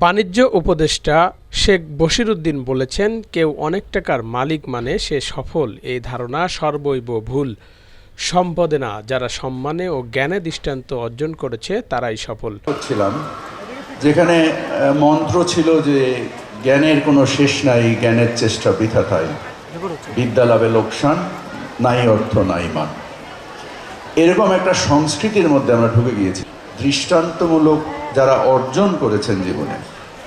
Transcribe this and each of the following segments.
বাণিজ্য উপদেষ্টা শেখ বশিরুদ্দিন বলেছেন, কেউ অনেক টাকার মালিক মানে সে সফল। এই ধারণা সর্বৈব ভুল। সম্পদে না, যারা সম্মানে ও জ্ঞানে দৃষ্টান্ত অর্জন করেছে, তারাই সফল। ছিলাম, যেখানে মন্ত্র ছিল যে জ্ঞানের কোনো শেষ নাই, জ্ঞানের চেষ্টা বৃথা তাই। বিদ্যা লাভে লোকসান, নাই অর্থ, নাই মান। এরকম একটা সংস্কৃতির মধ্যে আমরা ঢুকে গিয়েছি। দৃষ্টান্তমূলক যারা অর্জন করেছেন জীবনে,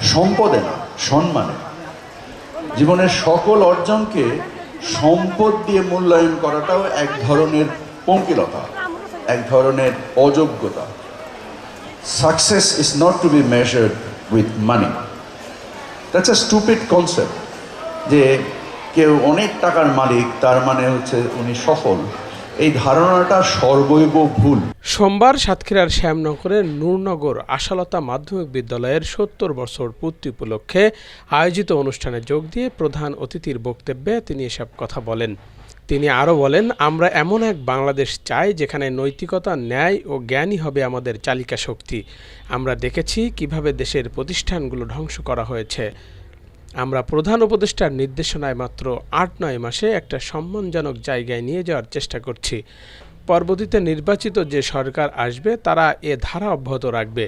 সম্পদে না, সম্মানে। জীবনের সকল অর্জনকে সম্পদ দিয়ে মূল্যায়ন করাটাও এক ধরনের পঙ্কিলতা, এক ধরনের অযোগ্যতা। Success is not to be measured with money That's a stupid concept যে কেউ অনেক টাকার মালিক, তার মানে হচ্ছে উনি সফল। এই ধারণাটা সর্বৈব ভুল। সোমবার সাতক্ষীরার শ্যামনগরের নূরনগর আশালতা মাধ্যমিক বিদ্যালয়ের সত্তর বছর পূর্তি উপলক্ষে আয়োজিত অনুষ্ঠানে যোগ দিয়ে প্রধান অতিথির বক্তব্যে তিনি এসব কথা বলেন। তিনি আরও বলেন, আমরা এমন এক বাংলাদেশ চাই যেখানে নৈতিকতা, ন্যায় ও জ্ঞানই হবে আমাদের চালিকা শক্তি। আমরা দেখেছি কীভাবে দেশের প্রতিষ্ঠানগুলো ধ্বংস করা হয়েছে। আমরা প্রধান উপদেষ্টার নির্দেশনায় মাত্র আট নয় মাসে একটা সম্মানজনক জায়গায় নিয়ে যাওয়ার চেষ্টা করছি। পরবর্তীতে নির্বাচিত যে সরকার আসবে, তারা এ ধারা অব্যাহত রাখবে।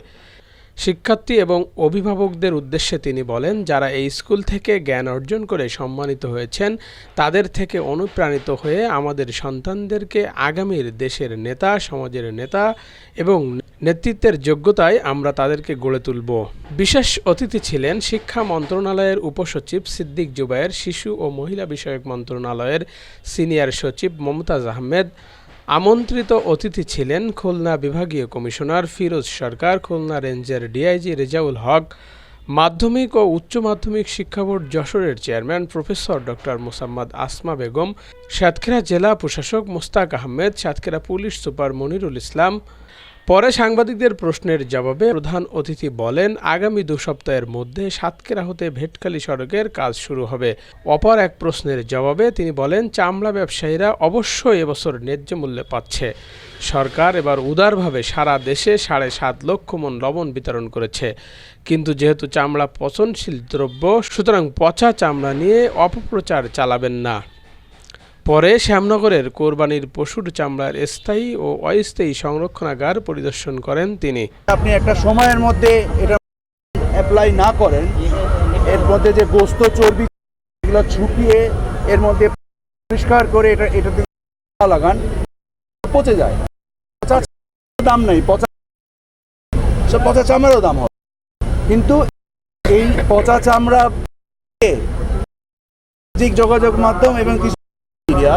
শিক্ষার্থী এবং অভিভাবকদের উদ্দেশ্যে তিনি বলেন, যারা এই স্কুল থেকে জ্ঞান অর্জন করে সম্মানিত হয়েছেন, তাদের থেকে অনুপ্রাণিত হয়ে আমাদের সন্তানদেরকে আগামীর দেশের নেতা, সমাজের নেতা এবং নেতৃত্বের যোগ্যতায় আমরা তাদেরকে গড়ে তুলব। বিশেষ অতিথি ছিলেন শিক্ষা মন্ত্রণালয়ের উপসচিব সিদ্দিক জুবায়ের শিশু ও মহিলা বিষয়ক মন্ত্রণালয়ের সিনিয়র সচিব মমতাজ আহমেদ। আমন্ত্রিত অতিথি ছিলেন খুলনা বিভাগীয় কমিশনার ফিরোজ সরকার, খুলনা রেঞ্জের ডিআইজি রেজাউল হক, মাধ্যমিক ও উচ্চ মাধ্যমিক শিক্ষা বোর্ড যশোরের chairman professor doctor Mosammat Asma Begum, Satkhira জেলা প্রশাসক মোস্তাক আহমেদ, সাতক্ষীরা পুলিশ সুপার মনিরুল ইসলাম পরে সাংবাদিকদের প্রশ্নের জবাবে প্রধান অতিথি বলেন, আগামী দু সপ্তাহের মধ্যে সাতক্ষীরা হতে ভেটখালি সড়কের কাজ শুরু হবে। অপর এক প্রশ্নের জবাবে তিনি বলেন, চামড়া ব্যবসায়ীরা অবশ্যই এবছর ন্যায্য মূল্যে পাচ্ছে। সরকার এবার উদারভাবে সারা দেশে সাড়ে সাত লক্ষ মন লবণ বিতরণ করেছে। কিন্তু যেহেতু চামড়া পচনশীল দ্রব্য, সুতরাং পচা চামড়া নিয়ে অপপ্রচার চালাবেন না। পরে শ্যামনগরের কোরবানির পশুর চামড়ার স্থায়ী ও অস্থায়ী সংরক্ষণাগার পরিদর্শন করেন তিনি। আপনি একটা সময়ের মধ্যে এটা অ্যাপ্লাই না করেন, এর মধ্যে যে গোস্ত, চর্বি এগুলো ছুপিয়ে এর মধ্যে পরিষ্কার করে এটা এটাতে লাগান, পচে যায়। পচা দাম নেই, পচা পচা চামড়ারও দাম হবে। কিন্তু এই পচা চামড়া যোগাযোগ মাধ্যম এবং কিছু মিডিয়া।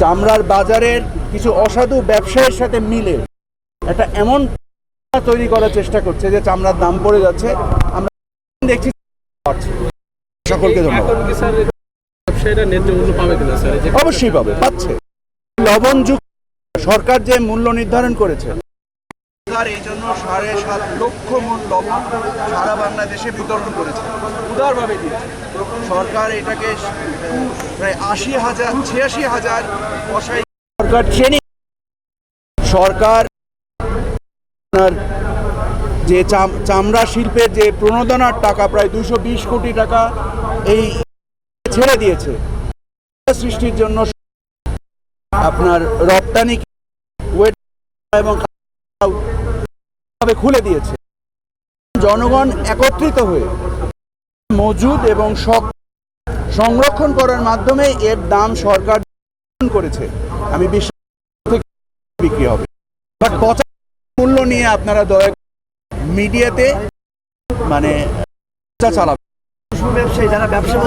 চামড়ার বাজারের কিছু অসাধু ব্যবসায়ের সাথে মিলে একটা এমন তৈরি করার চেষ্টা করছে যে চামড়ার দাম পড়ে যাচ্ছে। আমরা দেখছি সকলকে ধন্যবাদ। অবশ্যই পাবে। পাচ্ছে। লবণযুক্ত সরকার যে মূল্য নির্ধারণ করেছে সরকার এই জন্য সাড়ে সাত লক্ষ মন লবণ সারা বাংলাদেশে বিতরণ করেছে। উদারভাবে দিয়েছে। সরকার এটাকে প্রায় আশি হাজার, ছিয়াশি হাজার কষাই সরকার ট্রেনিং সরকার যে চাম- চামড়া শিল্পের যে প্রণোদনার টাকা, প্রায় দুশো বিশ কোটি টাকা এই ছেড়ে দিয়েছে। সৃষ্টির জন্য আপনার রপ্তানি এবং ভাবে খুলে দিয়েছে। জনগণ একত্রিত হয়ে মজুদ এবং সংরক্ষণ করার মাধ্যমে এর দাম সরকার করেছে। আমি বিশ্বাস বিক্রি হবে। বাট পচা মূল্য নিয়ে আপনারা দয়া মিডিয়াতে মানে চালাবেন। ব্যবসায়ী যারা ব্যবসা